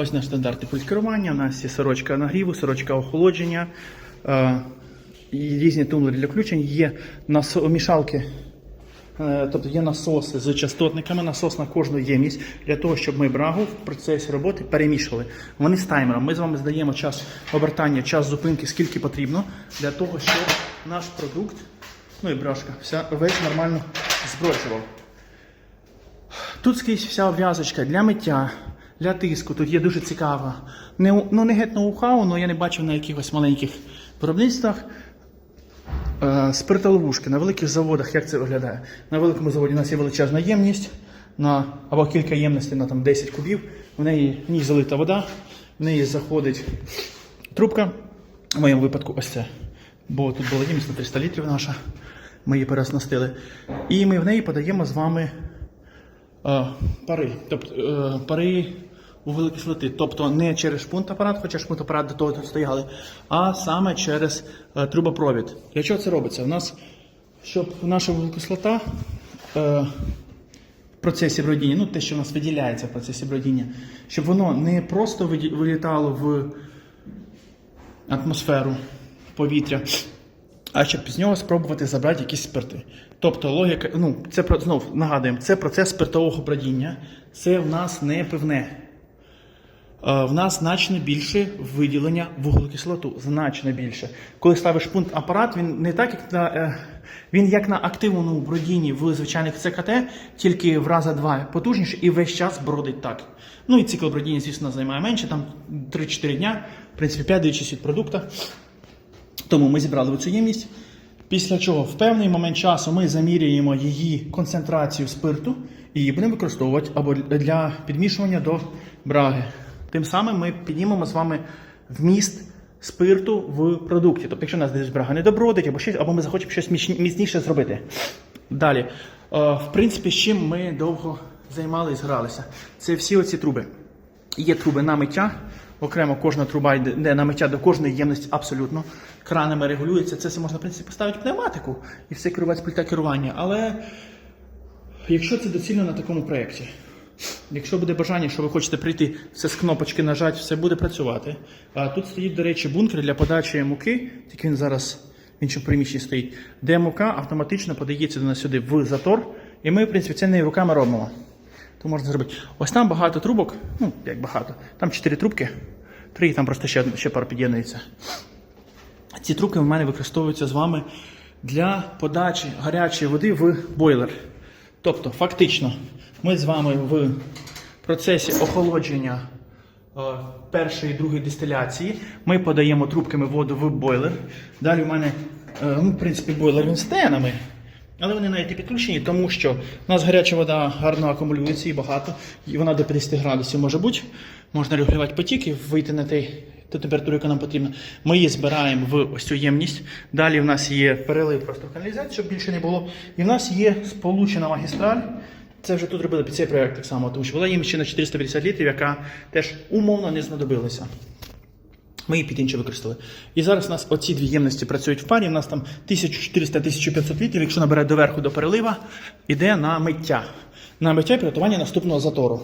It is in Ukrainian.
Ось наш стандартний пульт керування. У нас є сорочка нагріву, сорочка охолодження, е, різні тумблери для включень. Є мішалки, е, тобто є насоси з частотниками, насос на кожну ємність для того, щоб ми брагу в процесі роботи перемішували. Вони з таймером. Ми з вами здаємо час обертання, час зупинки, скільки потрібно, для того, щоб наш продукт, ну і брашка, вся весь нормально зброчував. Тут скрізь вся обв'язочка для миття, для тиску. Тут є дуже цікава. Не, ну, не геть ноу-хау, але я не бачив на якихось маленьких виробництвах. Е, спиртоловушки на великих заводах, як це виглядає? На великому заводі у нас є величезна ємність на, або кілька ємностей на там, 10 кубів. В неї в ній залита вода, в неї заходить трубка. В моєму випадку ось це. Бо тут була ємність на 300 літрів наша. Ми її переоснастили. І ми в неї подаємо з вами пари. Тобто е, пари у великі слоти. Тобто не через шпунт-апарат, хоча шпунт-апарат до того стояли, а саме через е, трубопровід. Для чого це робиться? У нас, щоб наша вуглекислота е, в процесі бродіння, ну те, що у нас виділяється в процесі бродіння, щоб воно не просто вилітало в атмосферу повітря, а щоб з нього спробувати забрати якісь спирти. Тобто логіка, ну це знов нагадуємо, це процес спиртового бродіння, це в нас не пивне. Е, В нас значно більше виділення вуглекислоту, значно більше. Коли ставиш пункт апарат, він не так, як на е, він як на активному бродінні в звичайних ЦКТ, тільки в раза два потужніше і весь час бродить так. Ну і цикл бродіння, звісно, займає менше, там 3-4 дня, в принципі, 5 дивлячись від продукту. Тому ми зібрали цю ємність. Після чого в певний момент часу ми заміряємо її концентрацію спирту і її будемо використовувати або для підмішування до браги. Тим самим ми піднімемо з вами вміст спирту в продукті. Тобто, якщо у нас десь брага не добродить, або щось, або ми захочемо щось міцніше зробити. Далі, Е, в принципі, з чим ми довго займалися, гралися. Це всі оці труби. Є труби на миття. Окремо кожна труба йде на миття до кожної ємності абсолютно. Кранами регулюється. Це все можна в принципі поставити пневматику і все керувати пульта керування. Але якщо це доцільно на такому проєкті, якщо буде бажання, що ви хочете прийти, все з кнопочки нажати, все буде працювати. А тут стоїть, до речі, бункер для подачі муки, тільки він зараз в іншому приміщенні стоїть, де мука автоматично подається до нас сюди в затор. І ми, в принципі, це не руками робимо. То можна зробити. Ось там багато трубок, ну як багато. Там чотири трубки, три, і там просто ще, ще пара під'єднується. Ці трубки в мене використовуються з вами для подачі гарячої води в бойлер. Тобто, фактично, ми з вами в процесі охолодження е, першої і другої дистиляції ми подаємо трубками воду в бойлер. Далі в мене, е, ну, в принципі, бойлер він з тенами. Але вони навіть не підключені, тому що у нас гаряча вода гарно акумулюється і багато, і вона до 50 градусів може бути. Можна регулювати потік і вийти на той, ту температуру, яка нам потрібна. Ми її збираємо в ось цю ємність. Далі в нас є перелив просто в каналізацію, щоб більше не було. І в нас є сполучена магістраль. Це вже тут робили під цей проект так само, тому що була ємність ще на 450 літрів, яка теж умовно не знадобилася. Ми її під інше використали. І зараз у нас оці дві ємності працюють в парі. У нас там 1400-1500 літрів, якщо набере доверху до перелива, іде на миття. На миття і приготування наступного затору.